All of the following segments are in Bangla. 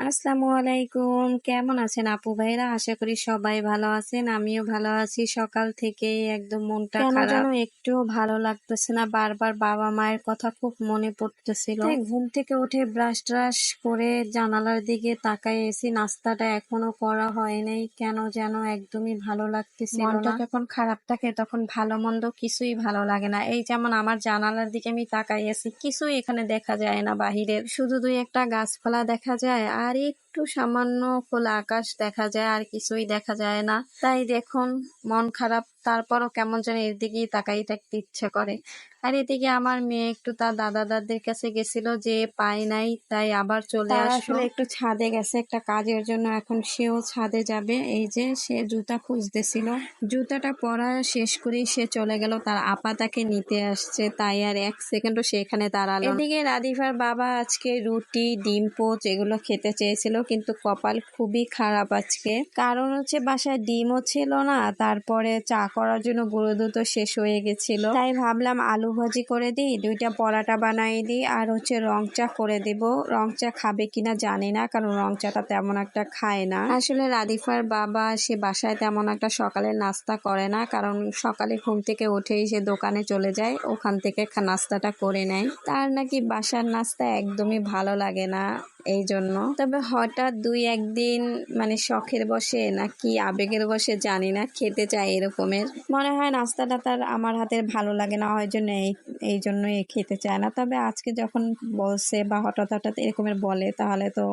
আসসালামু আলাইকুম। কেমন আছেন আপু ভাইরা? আশা করি সবাই ভালো আছেন আমিও ভালো আছি। সকাল থেকে একদম মনটা খারাপ। একটু ভালো লাগতেছে না বারবার বাবা মায়ের কথা খুব মনে পড়তেছিল। ঘুম থেকে উঠে ব্রাশ ট্রাশ করে জানালার দিকে তাকায় এসি নাস্তাটা এখনও করা হয় নাই। কেন যেন একদমই ভালো লাগতেছিল মনটা যখন খারাপ থাকে তখন ভালো মন্দ কিছুই ভালো লাগে না। এই যেমন আমার জানালার দিকে আমি তাকাই আছি কিছুই এখানে দেখা যায় না বাহিরের। শুধু দুই একটা গাছপালা দেখা যায় আর सारे একটু সামান্য খোলা আকাশ দেখা যায় আর কিছুই দেখা যায় না। তাই দেখুন মন খারাপ তারপরও কেমন যেন এর দিকেই তাকাই থাকতে ইচ্ছে করে। আর এদিকে আমার মেয়ে একটু তার দাদা দাদির কাছে গেছিল যে পায় নাই তাই আবার চলে আসলে। একটু ছাদে গেছে একটা কাজের জন্য। এখন সেও ছাদে যাবে। এই যে সে জুতা খুঁজতেছিল। জুতাটা পরা শেষ করেই সে চলে গেল। তার আপা তাকে নিতে আসছে। তাই আর এক সেকেন্ডও সেখানে দাঁড়াল। এদিকে রাধিফার বাবা আজকে রুটি ডিম পোচ এগুলো খেতে চেয়েছিল। কিন্তু কপাল খুবই খারাপ আজকে। কারণ হচ্ছে বাসায় ডিমও ছিল না, তারপরে চা করার জন্য গুঁড়ো দুধও শেষ হয়ে গেছিল। তাই ভাবলাম আলু ভাজি করে দিই, দুইটা পরাটা বানাই দিই, আর হচ্ছে রং চা করে দেব। রং চা খাবে কিনা জানি না, কারণ রং চাটা তেমন একটা খায় না। আসলে রাধিফার বাবা, সে বাসায় তেমন একটা সকালে নাস্তা করে না, কারণ সকালে ঘুম থেকে উঠেই সে দোকানে চলে যায়, ওখান থেকে নাস্তাটা করে নেয়। তার নাকি বাসার নাস্তা একদমই ভালো লাগে না। এই জন্য তবে হঠাৎ দুই একদিন মানে শখের বসে নাকি আবেগের বসে জানি না, খেতে চাই এরকমের। মনে হয় নাস্তাটা তার আমার হাতের ভালো লাগে না হয় জন্য এই এই জন্যই খেতে চায় না। তবে আজকে যখন বলছে বা হঠাৎ হঠাৎ এরকমের বলে, তাহলে তো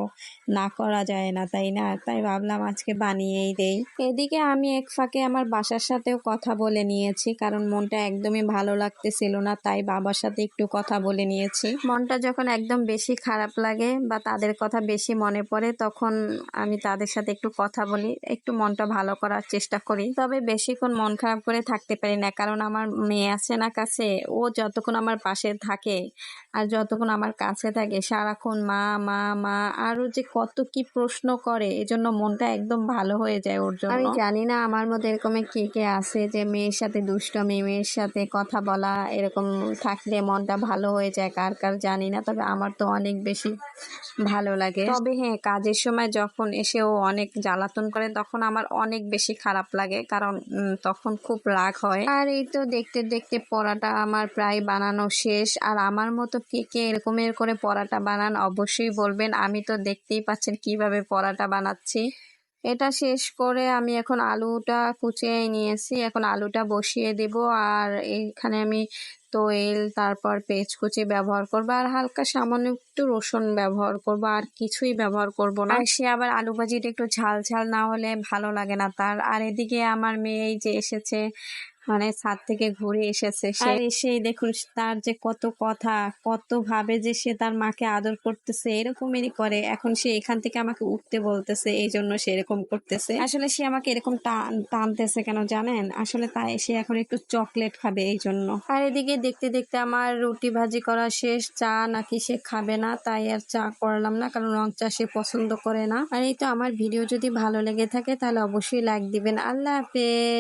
না করা যায় না, তাই না? তাই ভাবলাম আজকে বানিয়েই দেই। এদিকে আমি এক ফাঁকে আমার বাসার সাথেও কথা বলে নিয়েছি, কারণ মনটা একদমই ভালো লাগতেছিল না, তাই বাবার সাথে একটু কথা বলে নিয়েছি। মনটা যখন একদম বেশি খারাপ লাগে বা তাদের কথা বেশি মনে পড়ে, তখন আমি তাদের সাথে একটু কথা বলি, একটু মনটা ভালো করার চেষ্টা করি। তবে বেশিক্ষণ মন খারাপ করে থাকতে পারি না, কারণ আমার মেয়ে আছে না কাছে, ও যতক্ষণ আমার পাশে থাকে আর যতক্ষণ আমার কাছে থাকে, সারাক্ষণ মা মা মা, আরও যে কত কি প্রশ্ন করে, এজন্য মনটা একদম ভালো হয়ে যায় ওর জন্য। আমি জানি না আমার মধ্যে এরকম কে কে আছে যে মেয়ের সাথে দুষ্টমি, মেয়ের সাথে কথা বলা, এরকম থাকলে মনটা ভালো হয়ে যায়, কার কার জানি না, তবে আমার তো অনেক বেশি ভালো লাগে। তবে হ্যাঁ কাজের সময় যখন এসে ও অনেক জ্বালাতন করে, তখন আমার অনেক বেশি খারাপ লাগে, কারণ তখন খুব রাগ হয়। আর এই তো দেখতে দেখতে পড়াটা আমার প্রায় বানানো শেষ, আর আমার মতো কে কে এরকমের করে পরাটা বানান অবশ্যই বলবেন। আমি তো দেখতেই পাচ্ছেন কীভাবে পরাটা বানাচ্ছি। এটা শেষ করে আমি এখন আলুটা কুচিয়ে নিয়েছি। এখন আলুটা বসিয়ে দেব আর এখানে আমি তেল, তারপর পেঁচ কুচি ব্যবহার করব আর হালকা সামান্য একটু রসুন ব্যবহার করব আর কিছুই ব্যবহার করব না। সে আবার আলু ভাজিটা একটু ঝাল ঝাল না হলে ভালো লাগে না তার। আর এদিকে আমার মেয়ে এই যে এসেছে মানে ছাদ থেকে ঘুরে এসেছে সে। এসেই দেখুন তার যে কত কথা, কত ভাবে যে সে তার মাকে আদর করতেছে, এরকমেরই করে। এখন সে এখান থেকে আমাকে উঠতে বলতেছে এই জন্য সে এরকম করতেছে। আসলে সে আমাকে এরকম টানতেছে কেন জানেন? আসলে তাই সে এখন একটু চকলেট খাবে এই জন্য আর এদিকে দেখতে দেখতে আমার রুটি ভাজি করা শেষ, চা নাকি সে খাবে না, তাই আর চা করলাম না, কারণ রং চা সে পছন্দ করে না। আর এই তো আমার ভিডিও যদি ভালো লেগে থাকে, তাহলে অবশ্যই লাইক দিবেন। আল্লাহ হাফেজ!